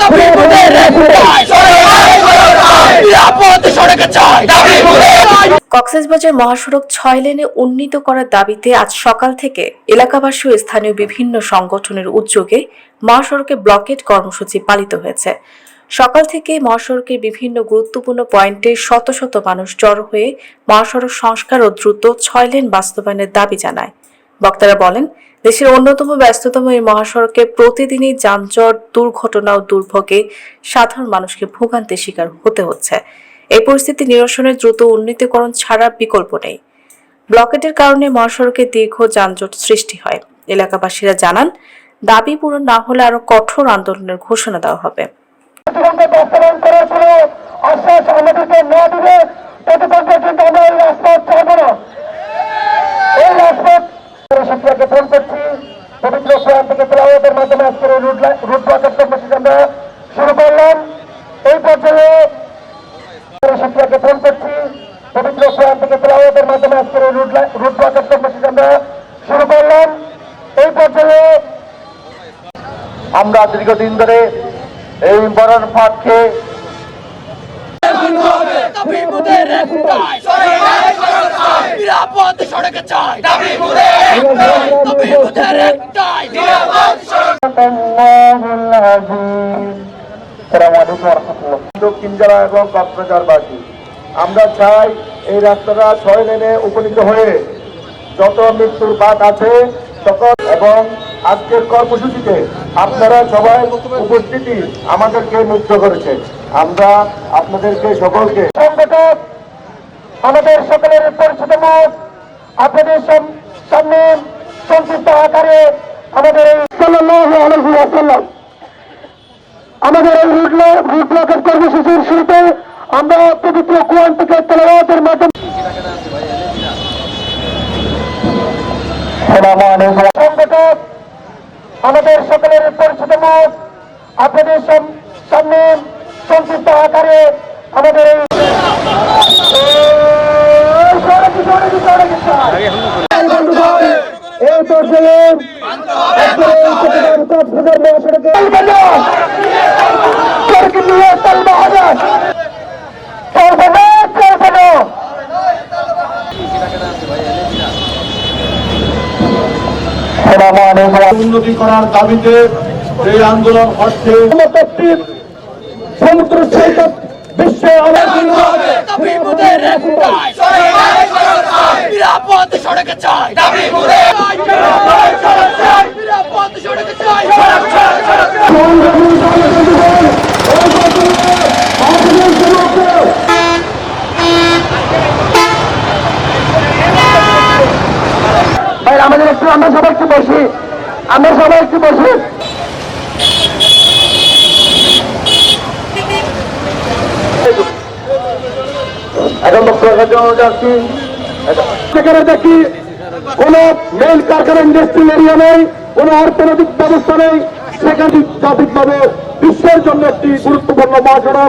দাবি মোদের নিরাপদ সড়কে চাই দাবি মোদের কক্সবাজার মহাসড়ক ছয় লেনে উন্নীত করার দাবিতে আজ সকাল থেকে এলাকাবাসী ও স্থানীয় বিভিন্ন সংগঠনের উদ্যোগে মহাসড়কে ব্লকেট কর্মসূচি পালিত হয়েছে। সকাল থেকে মহাসড়কের বিভিন্ন গুরুত্বপূর্ণ পয়েন্টে শত শত মানুষ জড়ো হয়ে মহাসড়ক সংস্কার ও দ্রুত ছয় লেন বাস্তবায়নের দাবি জানায়। বক্তারা বলেন, দেশের অন্যতম ব্যস্ততম এই মহাসড়কে প্রতিদিনই যানজট, দুর্ঘটনা ও দুর্ভোগে সাধারণ মানুষকে ভোগান্তির শিকার হতে হচ্ছে। এই পরিস্থিতি নিরসনের দ্রুত উন্নীতকরণ ছাড়া বিকল্প নেই। ব্লকেটের কারণে মহাসড়কে দীর্ঘ যানজট সৃষ্টি হয়। এলাকাবাসীরা জানান, দাবি পূরণ না হলে আরও কঠোর আন্দোলনের ঘোষণা দেওয়া হবে প্রতিবন্ধক বাস্তবায়ন করার কোনো আশ্বাস আমাদেরকে না দিলে ততক্ষণ পর্যন্ত আমরা এই রাজপথ ছাড়বো না এই রাজপথ শিক্ষাকে ফোন করছি। পবিত্র কোরআন থেকে তেলাওয়াতের মাধ্যমে আজকের এই রুট রুট ব্লকের কর্মসূচি আমরা শুরু করলাম। এই পর্যায়ে শিক্ষাকে ফোন করছি। পবিত্র কোরআন থেকে তেলাওয়াতের মাধ্যমে আজকের এই রুট রুট ব্লকের কর্মসূচি আমরা শুরু করলাম। এই পর্যায়ে আমরা দীর্ঘদিন ধরে এই বরণ ফাঁদকে দাবি মোদের একটাই নিরাপদ সড়কে চাই দাবি মোদের একটাই দাবি মোদের একটাই নিরাপদ দক্ষিণ জেলা এবং কক্সবাজারবাসী আমরা চাই এই রাস্তাটা ছয় লেনে উপনীত হয়ে যত মৃত্যুর বাদ আছে, সকল এবং আজকের কর্মসূচিতে আপনারা সবাই উপস্থিতি আমাদেরকে মুক্ত করেছে। আমরা আপনাদেরকে সকলকে আমাদের সকলের পরিচিত মুখ আপনাদের সামনে সংক্ষিপ্ত আকারে আমাদের এই ওয়াসাল্লাম আমাদের এই রুট রুট ব্লকের কর্মসূচির শুরুতে আমরা পবিত্র কোরআন থেকে তেলাওয়াতের মাধ্যমে আমাদের সকলের পরিচিত মুখ আপনাদের সাম- সামনে সংক্ষিপ্ত আকারে আমাদের এই পর্যায়ে আজকের এই চট্টগ্রাম কক্সবাজার মহাসড়কে সড়কে নিয়ে চলবে হাজার চলবে না চলবে না উন্নতি করার দাবিতে এই আন্দোলন হচ্ছে সমুদ্র সৈকত বিশ্বে সড়কে চাই দাবি মোদের নিরাপদ সড়কে চাই ভাই আমাদের একটু আমরা সবাই একটু বসি। আমরা সবাই একটু বসি। এখন সেখানে দেখি কোন মেল কারখানা ইন্ডাস্ট্রিয়াল এরিয়া নেই, কোন অর্থনৈতিক ব্যবস্থা নেই। সেখানে ট্রাফিক বিশ্বের জন্য একটি গুরুত্বপূর্ণ মহাসড়ক।